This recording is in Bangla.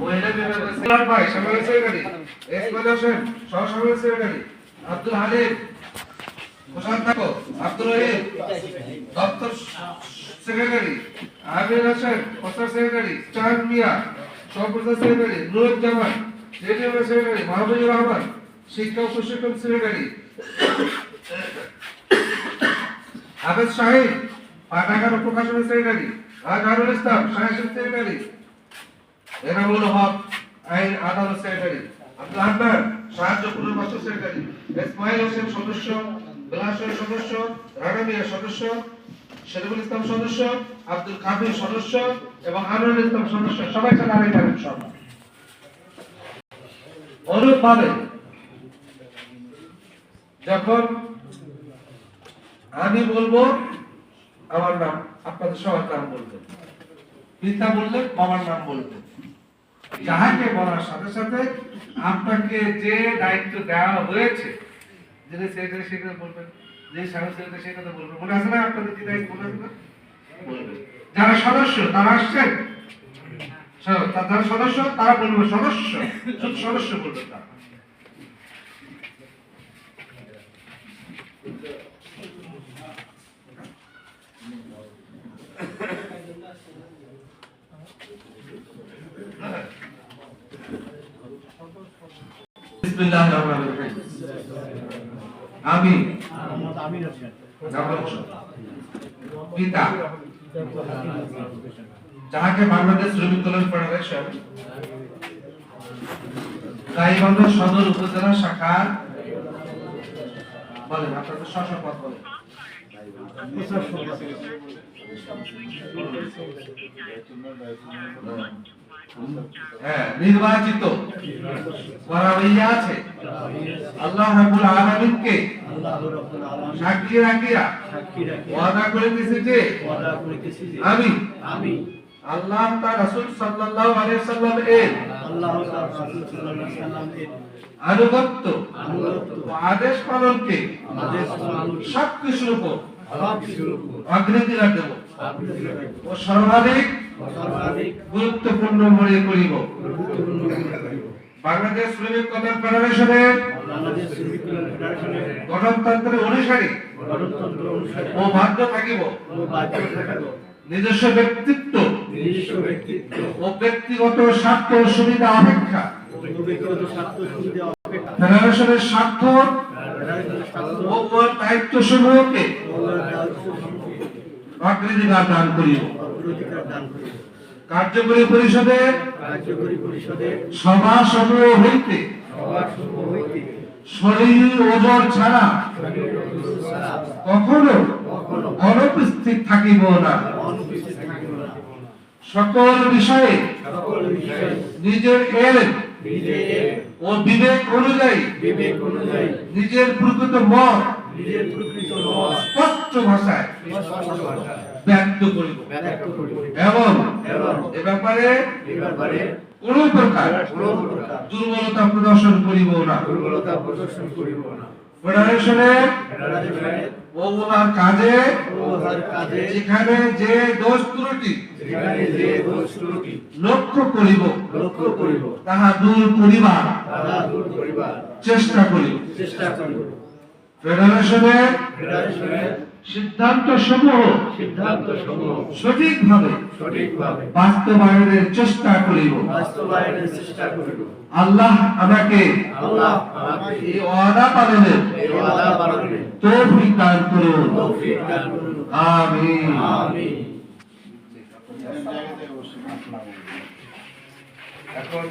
মহিলা ভাই সামনের সেক্রেটারি ইসমাইল হোসেন সহ সামনের সেক্রেটারি, আব্দুল হালিম, প্রশান্ত থাকো আব্দুল রহিম, দপ্তর সেক্রেটারি, আমির হোসেন, প্রচার secretary, Chand Mia, সহপ্রচার secretary Nuruzzaman radio secretary Mahbubur Rahman, শিক্ষা ও প্রশিক্ষণ সেক্রেটারি। হাফেজ শাহিন পাঠাগার ও প্রকাশনের সেক্রেটারি, আজহারুল ইসলাম সাহেব সেক্রেটারি এনামুল হক আইন আদালত সেক্রেটারি। আব্দুল আহমেদ সাহায্য পুনর্বাসন সেক্রেটারি। ইসমাইল হোসেন সদস্য, বিলাস সদস্য, রানা মিয়া সদস্য শরীফুল ইসলাম সদস্য, আব্দুল কাবির সদস্য এবং আনোয়ার ইসলাম সদস্য। সবাই সাথে আগে যাবেন সব অনুরূপভাবে যখন আমি বলব, আমার নাম, আপনাদের সবার নাম বলবেন। পিতা বললে বাবার নাম বলবেন। যাহাকে বলার সাথে সাথে আপনাকে যে দায়িত্ব দেওয়া হয়েছে, যিনি সেক্রেটারি সে কথা বলবেন, যে সাহেব সেক্রেটারি সে কথা বলবেন। মনে আছে না আপনাদের কি দায়িত্ব মনে আছে যারা সদস্য, তারা আসছেন? যারা সদস্য, তারা বলবে সদস্য। শুধু সদস্য বলবে তারা। বিসমিল্লাহির রহমানির রহিম। আমি পিতা। যাহাকে বাংলাদেশ শ্রমিক কল্যাণ ফেডারেশন গাইবান্ধা সদর উপজেলা শাখার বলেন, আপনাদের শাসক পদ বলেন। হ্যাঁ আমি আল্লাহ তার সাল্লাল্লাহু আলাইহি সাল্লাম এর আল্লাহ তাআলা রাসূল সাল্লাল্লাহু আলাইহি সাল্লাম এর আনুগত্য আদেশ পালনকে আদেশ পালন সব সব কিছুর উপর অগ্রাধিকার দেব ও সর্বাধিক গুরুত্বপূর্ণ মনে করিব। বাংলাদেশ শ্রমিক কল্যাণ ফেডারেশনের অনুসারী ও বাধ্য থাকিব। নিজস্ব ব্যক্তিত্ব ও ব্যক্তিগত স্বার্থ সুবিধা অপেক্ষা। ফেডারেশনের স্বার্থ দায়িত্ব সমূহকে অগ্রাধিকার দান করিব। কার্যকরী কার্যকরী সভা সমূহ হইতে শরীর ওজর ছাড়া কখনো অনুপস্থিত থাকিব না। সকল বিষয়ে নিজের ও বিবেক অনুযায়ী বিবেক অনুযায়ী নিজের প্রকৃত মত নিজের প্রকৃত মত স্পষ্ট ভাষায় স্পষ্ট ভাষায় ব্যক্ত করিব। ব্যক্ত করিব। এবং এবং এ ব্যাপারে এ ব্যাপারে কোন প্রকার কোনো প্রকার দুর্বলতা প্রদর্শন করিব না। দুর্বলতা প্রদর্শন করিব না। ফেডারেশনের ফেডারেশনের ও উহার কাজে যেখানে যে দোষ ত্রুটি যেখানে যে দোষ ত্রুটি লক্ষ্য করিব লক্ষ্য করিব তাহা দূর করিবার তাহা দূর করিবার চেষ্টা করিব চেষ্টা করিব। ফেডারেশনের ফেডারেশনের সিদ্ধান্ত সমূহ সিদ্ধান্ত সমূহ সঠিকভাবে সঠিকভাবে বাস্তবায়নের চেষ্টা করিব। বাস্তবায়নের চেষ্টা করিব। আল্লাহ আমাকে আল্লাহ আমাকে এই ওয়াদা পালনের এই ওয়াদা পালনে তৌফিক দান করুন। তৌফিক দান করুন। আমিন। আমিন। এখন